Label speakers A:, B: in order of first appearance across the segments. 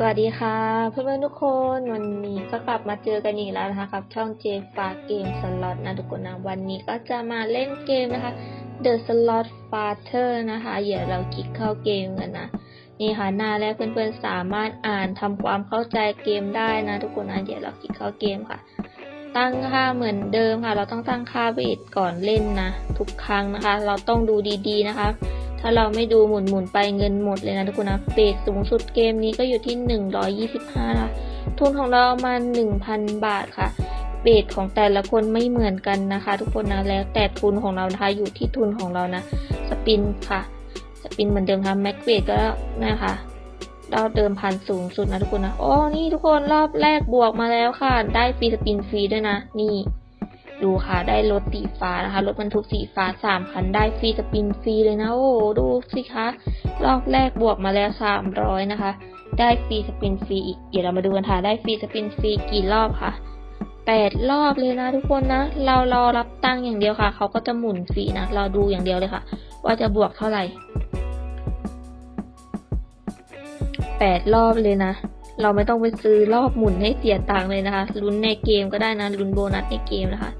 A: สวัสดีค่ะ เพื่อนๆทุกคนวันนี้ก็กลับมาเจอกันอีกแล้วนะคะ กับช่องเจฟาเกมสล็อตนะทุกคนนะวันนี้ก็จะมาเล่นเกมนะคะ The Slot Fighter นะคะเดี๋ยวเราคลิกเข้าเกมกันนะ นี่ค่ะหน้าแรกเพื่อนๆสามารถอ่านทำความเข้าใจเกมได้นะ ทุกคนนะเดี๋ยวเราคลิกเข้าเกมค่ะ ตั้งค่าเหมือนเดิมค่ะ เราต้องตั้งค่าเวทก่อนเล่นนะ ทุกครั้งนะคะ เราต้องดูดีๆนะคะ ถ้าเราไม่ดูหมุนหมุนๆไปเงินหมดเลยนะทุกคนนะเบสสูงสุดเกมนี้ก็อยู่ที่ 125นะทุนของเราประมาณ1,000 บาทค่ะเบสของแต่ละคนไม่เหมือนกันนะคะ ทุกคนนะแล้วแต่ทุนของเรานะคะอยู่ที่ทุนของเรานะสปินค่ะ สปินเหมือนเดิมค่ะแม็กเบสก็นะคะเราเดิมพันสูงสุดนะทุกคนนะ โอ้ นี่ทุกคนรอบแรกบวกมาแล้วค่ะ ได้ฟรีสปินฟรีด้วยนะ นี่ ดูค่ะ ได้รถสีฟ้านะคะ รถบรรทุกสีฟ้าสามคันได้ฟรีสปินฟรีเลยนะ โอ้ดูสิคะ รอบแรกบวกมาแล้วสามร้อยนะคะ ได้ฟรีสปินฟรีอีก เดี๋ยวเรามาดูกันค่ะ ได้ฟรีสปินฟรีกี่รอบค่ะแปดรอบเลยนะทุกคนนะ เรารอรับตังค์อย่างเดียวค่ะ เขาก็จะหมุนฟรีนะ เราดูอย่างเดียวเลยค่ะ ว่าจะบวกเท่าไหร่แปดรอบเลยนะเราไม่ต้องไปซื้อรอบหมุนให้เสียตังค์เลยนะคะ ลุ้นในเกมก็ได้นะ ลุ้นโบนัสในเกมนะคะ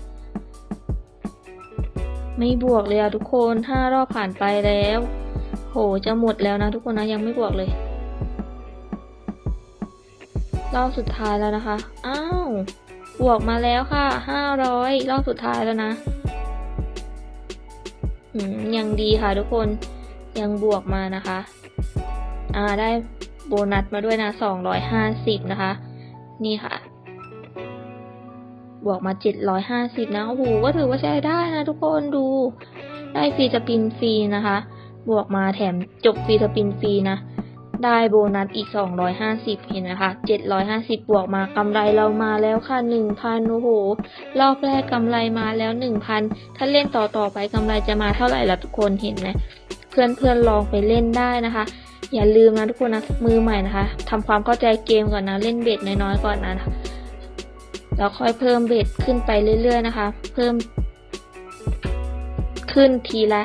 A: ไม่บวกเลยอะทุกคนห้ารอบผ่านไปแล้ว โหจะหมดแล้วนะทุกคนนะยังไม่บวกเลย รอบสุดท้ายแล้วนะคะ อ้าว บวกมาแล้วค่ะห้าร้อยรอบสุดท้ายแล้วนะยังดีค่ะทุกคนยังบวกมานะคะ อ่าได้โบนัสมาด้วยนะสองร้อยห้าสิบนะคะ นี่ค่ะ บวกมา 750 นะโอ้โหก็ถือว่าใช้ได้นะทุกคนดู ได้ฟรีสปินฟรีนะคะ บวกมาแถมจบฟรีสปินฟรีนะ ได้โบนัสอีก 250 เห็นไหมคะ 750 บวกมากำไรเรามาแล้วค่ะ 1,000 โอ้โห รอบแรกกำไรมาแล้ว 1,000 ถ้าเล่นต่อต่อๆไปกำไรจะมาเท่าไหร่ล่ะทุกคนเห็นไหมเพื่อนเพื่อนๆลองไปเล่นได้นะคะ อย่าลืมนะทุกคนนะมือใหม่นะคะทำความเข้าใจเกมก่อนนะเล่นเบ็ดน้อยๆก่อนนะ แล้วค่อยเพิ่มเบ็ดขึ้นไปเรื่อย ๆ นะคะ เพิ่ม ขึ้นทีละ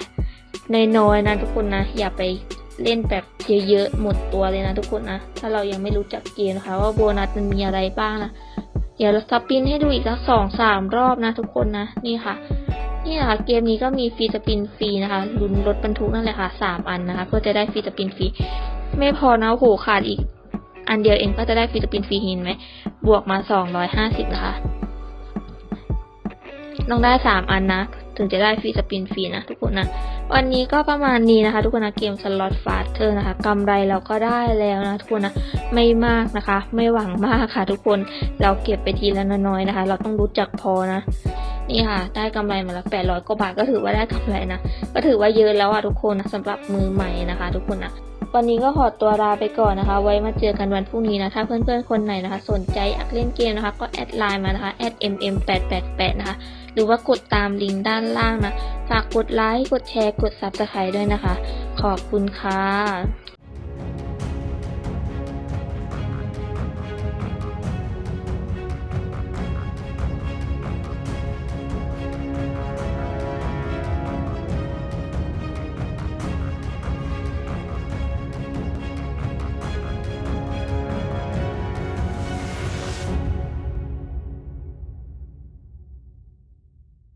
A: น้อยๆนะทุกคนนะ อย่าไปเล่นแบบเยอะๆหมดตัวเลยนะทุกคนนะ ถ้าเรายังไม่รู้จักเกมนะคะ ว่าโบนัสมันมีอะไรบ้างนะ เดี๋ยวเราสปินให้ดูอีกสักสองสามรอบนะทุกคนนะ นี่ค่ะนี่ค่ะเกมนี้ก็มีฟรีสปินฟรีนะคะลุ้นรถบรรทุกนั่นแหละค่ะสามอันนะคะ เพื่อจะได้ฟรีสปินฟรีไม่พอนะโอ้โหขาดอีก อันเดียวเองก็จะได้ฟรีสปินฟรีห็นไหม บวกมาสองร้อยห้าสิบนะคะ ต้องได้สามอันนะ ถึงจะได้ฟรีสปินฟรีนะทุกคนนะ วันนี้ก็ประมาณนี้นะคะ ทุกคนนะเกมสล็อตฟาสเตอร์นะคะกำไรเราก็ได้แล้วนะทุกคนนะ ไม่มากนะคะ ไม่หวังมากค่ะ ทุกคน เราเก็บไปทีละน้อยๆนะคะ เราต้องรู้จักพอนะนี่ค่ะ ได้กำไรมาแล้วแปดร้อยกว่าบาทก็ถือว่าได้กำไรนะ ก็ถือว่าเยอะแล้วอะทุกคนนะสำหรับมือใหม่นะคะ ทุกคนนะ วันนี้ก็ขอตัวลาไปก่อนนะคะ ไว้มาเจอกันวันพรุ่งนี้นะ ถ้าเพื่อนๆคนไหนนะคะ สนใจอยากเล่นเกมนะคะ ก็แอดไลน์มานะคะ mm888 นะคะ หรือว่ากดตามลิงก์ด้านล่างนะ ฝากกดไลค์ กดแชร์ กดซับสไครต์ด้วยนะคะ ขอบคุณค่ะ